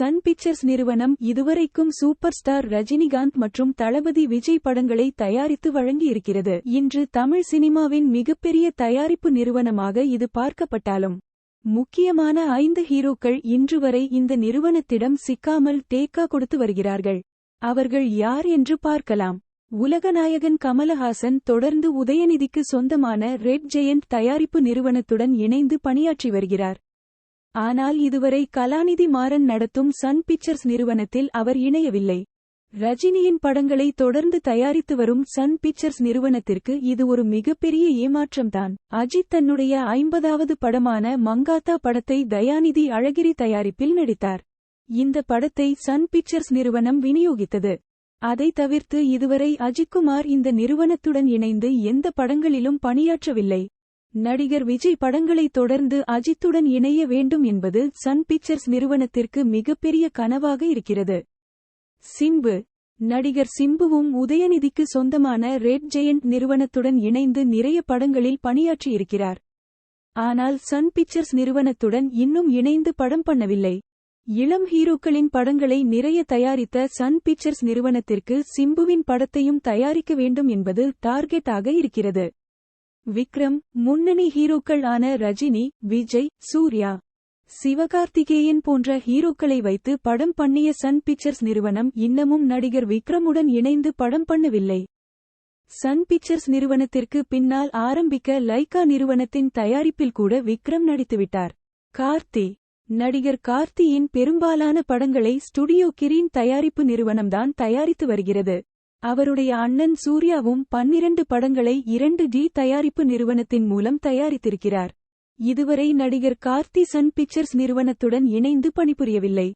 Sun pictures நிறுவனம் இதுவரைக்கும் super star Rajinikanth மற்றும் தளபதி விஜய் படங்களை தயாரித்து வழங்கியிருக்கிறது. இன்று தமிழ் சினிமாவின் மிகப்பெரிய தயாரிப்பு நிறுவனமாக இது பார்க்கப்பட்டாலும் முக்கியமான ஐந்து ஹீரோக்கள் இன்று வரை இந்த நிறுவனத்திடம் சிக்காமல் டேக்கா கொடுத்து வருகிறார்கள். அவர்கள் யார் என்று பார்க்கலாம். உலகநாயகன் கமலஹாசன் தொடர்ந்து உதயநிதிக்கு சொந்தமான ரெட் ஜெயண்ட் தயாரிப்பு நிறுவனத்துடன் இணைந்து பணியாற்றி வருகிறார். ஆனால் இதுவரை கலாநிதி மாறன் நடத்தும் சன் பிக்சர்ஸ் நிறுவனத்தில் அவர் இணையவில்லை. ரஜினியின் படங்களை தொடர்ந்து தயாரித்து வரும் சன் பிக்சர்ஸ் நிறுவனத்திற்கு இது ஒரு மிகப்பெரிய ஏமாற்றம்தான். அஜித் தன்னுடைய ஐம்பதாவது படமான மங்காத்தா படத்தை தயாநிதி அழகிரி தயாரிப்பில் நடித்தார். இந்த படத்தை சன் பிக்சர்ஸ் நிறுவனம் விநியோகித்தது. அதை தவிர்த்து இதுவரை அஜித்குமார் இந்த நிறுவனத்துடன் இணைந்து எந்த படங்களிலும் பணியாற்றவில்லை. நடிகர் விஜய் படங்களை தொடர்ந்து அஜித்துடன் இணைய வேண்டும் என்பது சன் பிக்சர்ஸ் நிறுவனத்திற்கு மிகப்பெரிய கனவாக இருக்கிறது. சிம்பு. நடிகர் சிம்புவும் உதயநிதிக்கு சொந்தமான ரெட் ஜெயண்ட் நிறுவனத்துடன் இணைந்து நிறைய படங்களில் பணியாற்றியிருக்கிறார். ஆனால் சன் பிக்சர்ஸ் நிறுவனத்துடன் இன்னும் இணைந்து படம் பண்ணவில்லை. இளம் ஹீரோக்களின் படங்களை நிறைய தயாரித்த சன் பிக்சர்ஸ் நிறுவனத்திற்கு சிம்புவின் படத்தையும் தயாரிக்க வேண்டும் என்பது டார்கெட்டாக இருக்கிறது. விக்ரம் முன்னணி ஹீரோக்கள் ஆன ரஜினி விஜய் சூர்யா. சிவகார்த்திகேயன் போன்ற ஹீரோக்களை வைத்து படம் பண்ணிய சன் பிக்சர்ஸ் நிறுவனம் இன்னமும் நடிகர் விக்ரமுடன் இணைந்து படம் பண்ணவில்லை. சன் பிக்சர்ஸ் நிறுவனத்திற்கு பின்னால் ஆரம்பிக்க லைகா நிறுவனத்தின் தயாரிப்பில் கூட விக்ரம் நடித்துவிட்டார். கார்த்தி. நடிகர் கார்த்தியின் பெரும்பாலான படங்களை ஸ்டுடியோ கிரீன் தயாரிப்பு நிறுவனம்தான் தயாரித்து வருகிறது. அவருடைய அண்ணன் சூர்யாவும் பன்னிரண்டு படங்களை இரண்டு டி தயாரிப்பு நிறுவனத்தின் மூலம் தயாரித்திருக்கிறார். இதுவரை நடிகர் கார்த்தி சன் பிக்சர்ஸ் நிறுவனத்துடன் இணைந்து பணிபுரியவில்லை.